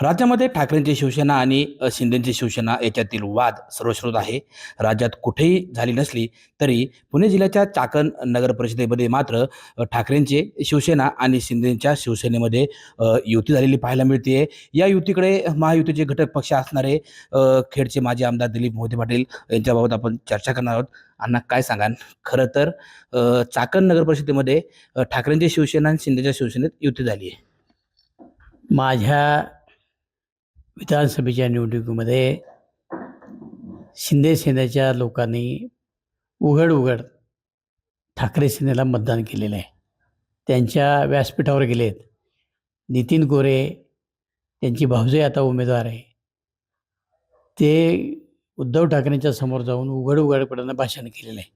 राज्यामध्ये ठाकरेंची शिवसेना आणि शिंदेची शिवसेना याच्यातील वाद सर्वश्रुत आहे. राज्यात कुठेही झाली नसली तरी पुणे जिल्ह्याच्या चाकण नगर परिषदेमध्ये मात्र ठाकरेंचे शिवसेना आणि शिंदेच्या शिवसेनेमध्ये युती झालेली पाहायला मिळते या युतीकडे महायुतीचे घटक पक्ष असणारे खेडचे माजी आमदार दिलीप मोहिते पाटील यांच्याबाबत आपण चर्चा करणार आहोत. अण्णा काय सांगाल? खरं तर चाकण नगर परिषदेमध्ये ठाकरेंची शिवसेना आणि शिंदेच्या शिवसेनेत युती झाली आहे माझ्या विधानसभेच्या निवडणुकीमध्ये शिंदे सेनेच्या लोकांनी उघड उघड ठाकरे सेनेला मतदान केलेलं आहे. त्यांच्या व्यासपीठावर गेलेत. नितीन गोरे त्यांची भावजय आता उमेदवार आहे. ते उद्धव ठाकरेंच्या समोर जाऊन उघड उघडपणानं भाषण केलेलं आहे.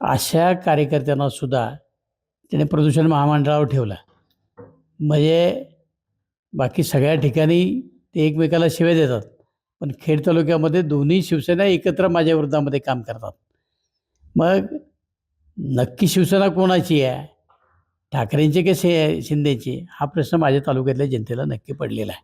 अशा कार्यकर्त्यांना सुद्धा त्याने प्रदूषण महामंडळावर ठेवलं. म्हणजे बाकी सगळ्या ठिकाणी ते एकमेकाला शिव्या देतात. पण खेड तालुक्यामध्ये दोन्ही शिवसेना एकत्र माझ्या विरोधामध्ये काम करतात. मग नक्की शिवसेना कोणाची आहे? ठाकरेंची की शे शिंदेची? हा प्रश्न माझ्या तालुक्यातल्या जनतेला नक्की पडलेला आहे.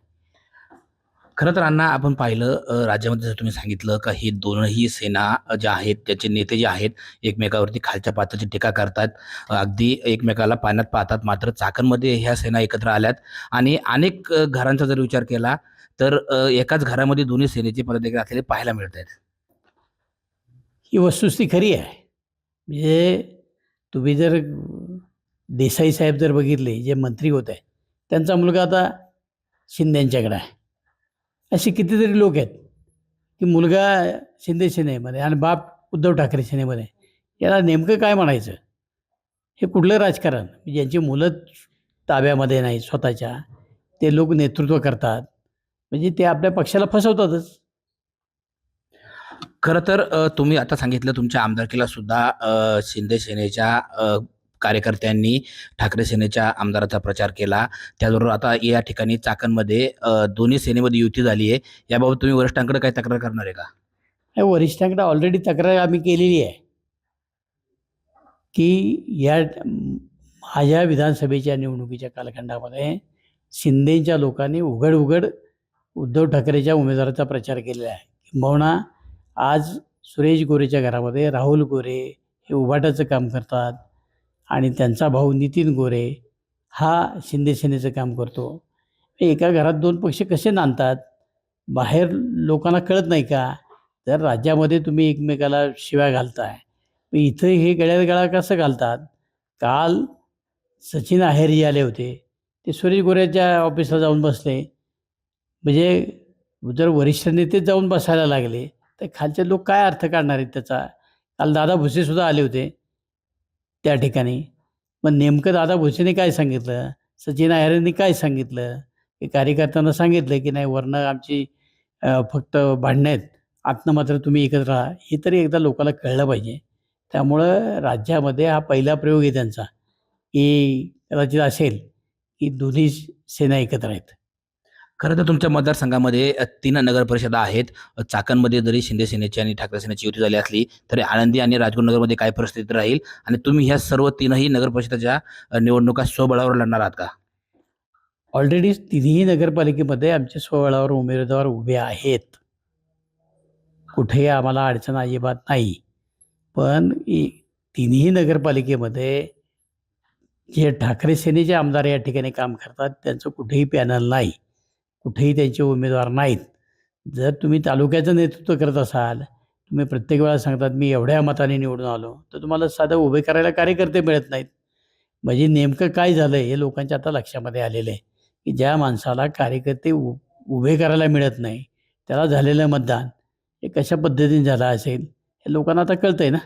खरं तर अण्णा आपण पाहिलं राज्यामध्ये जर तुम्ही सांगितलं का ही दोनही सेना ज्या आहेत त्याचे नेते जे आहेत एकमेकावरती खालच्या पात्राची टीका करतात. अगदी एकमेकाला पाण्यात पाहतात. मात्र चाकणमध्ये ह्या सेना एकत्र आल्यात. आणि अनेक घरांचा जर विचार केला तर एकाच घरामध्ये दोन्ही सेनेचे पदाधिकारी असलेले पाहायला मिळत आहेत ही वस्तुस्थिती खरी आहे. म्हणजे तुम्ही जर देसाई साहेब जर बघितले जे मंत्री होते त्यांचा मुलगा आता शिंदेंच्याकडे आहे. असे कितीतरी लोक आहेत की मुलगा शिंदे सेनेमध्ये आणि बाप उद्धव ठाकरे सेनेमध्ये याला नेमकं काय म्हणायचं? हे कुठलं राजकारण? म्हणजे ज्यांची मुलं ताब्यामध्ये नाही स्वतःच्या ते लोक नेतृत्व करतात. म्हणजे ते आपल्या पक्षाला फसवतातच. खरं तर तुम्ही आता सांगितलं तुमच्या आमदारकीला सुद्धा शिंदे सेनेच्या कार्यकर्त्यांनी ठाकरे सेनेच्या आमदाराचा प्रचार केला. त्याचबरोबर आता या ठिकाणी चाकणमध्ये दोन्ही सेनेमध्ये युती झाली आहे. याबाबत तुम्ही वरिष्ठांकडे काय तक्रार करणार आहे का? वरिष्ठांकडे ऑलरेडी तक्रार आम्ही केलेली आहे. की या माझ्या विधानसभेच्या निवडणुकीच्या कालखंडामध्ये शिंदेच्या लोकांनी उघड उघड उद्धव ठाकरेच्या उमेदवाराचा प्रचार केलेला आहे. किंबहुना आज सुरेश गोरेच्या घरामध्ये राहुल गोरे हे उभाटाचं काम करतात आणि त्यांचा भाऊ नितीन गोरे हा शिंदे सेनेचं काम करतो. एका घरात दोन पक्ष कसे नांदतात? बाहेर लोकांना कळत नाही का? तर राज्यामध्ये तुम्ही एकमेकाला शिव्या घालताय. मग इथं हे गळ्यात गळा कसं घालतात? काल सचिन आहेरी आले होते. ते सुरेश गोऱ्याच्या ऑफिसला जाऊन बसले. म्हणजे जर वरिष्ठ नेते जाऊन बसायला लागले तर खालचे लोक काय अर्थ काढणार आहेत त्याचा? काल दादा भुसेसुद्धा आले होते त्या ठिकाणी. मग नेमकं दादा भुसेने काय सांगितलं? सचिन आहेरांनी काय सांगितलं? की कार्यकर्त्यांना सांगितलं की नाही वरनं आमची फक्त भांडणं आहेत आतनं मात्र तुम्ही एकत्र राहा. हे तरी एकदा लोकांना कळलं पाहिजे. त्यामुळं राज्यामध्ये हा पहिला प्रयोग आहे त्यांचा. की कदाचित असेल की दोन्ही सेना एकत्र आहेत. खरं तर तुमच्या मतदारसंघामध्ये तीन नगर परिषदा आहेत चाकणमध्ये जरी शिंदे सेनेची आणि ठाकरे सेनेची युती झाली असली तरी आळंदी आणि राजगुरुनगरमध्ये काय परिस्थिती राहील? आणि तुम्ही ह्या सर्व तीनही नगर परिषदेच्या निवडणुका स्वबळावर लढणार आहात का? ऑलरेडी तिन्ही नगरपालिकेमध्ये आमचे स्वबळावर उमेदवार उभे आहेत. कुठेही आम्हाला अडचण अजिबात नाही. पण तिन्ही नगरपालिकेमध्ये जे ठाकरे सेनेचे आमदार या ठिकाणी काम करतात त्यांचं कुठेही पॅनल नाही. कुठेही त्यांचे उमेदवार नाहीत. जर तुम्ही तालुक्याचं नेतृत्व करत असाल तुम्ही प्रत्येक वेळा सांगतात मी एवढ्या मताने निवडून आलो. तर तुम्हाला साधं उभे करायला कार्यकर्ते मिळत नाहीत. म्हणजे नेमकं काय झालं हे लोकांच्या आता लक्षामध्ये आलेलं आहे. की ज्या माणसाला कार्यकर्ते उ उभे करायला मिळत नाही त्याला झालेलं मतदान हे कशा पद्धतीने झालं असेल हे लोकांना आता कळतं आहे ना.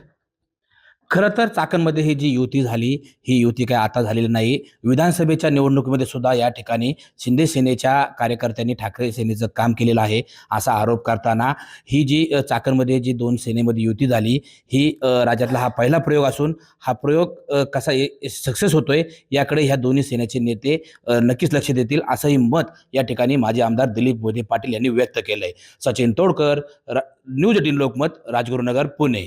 खरं तर चाकणमध्ये ही जी युती झाली ही युती काय आता झालेली नाही. विधानसभेच्या निवडणुकीमध्ये सुद्धा या ठिकाणी शिंदे सेनेच्या कार्यकर्त्यांनी ठाकरे सेनेचं काम केलेलं आहे असा आरोप करताना ही जी चाकणमध्ये जी दोन सेनेमध्ये युती झाली ही राज्यातला हा पहिला प्रयोग असून हा प्रयोग कसा सक्सेस होतोय याकडे ह्या दोन्ही सेनेचे नेते नक्कीच लक्ष देतील असंही मत या ठिकाणी माजी आमदार दिलीप मोदी पाटील यांनी व्यक्त केलंय. Sachin Todkar news eighteen Lokmat Rajgurunagar Pune.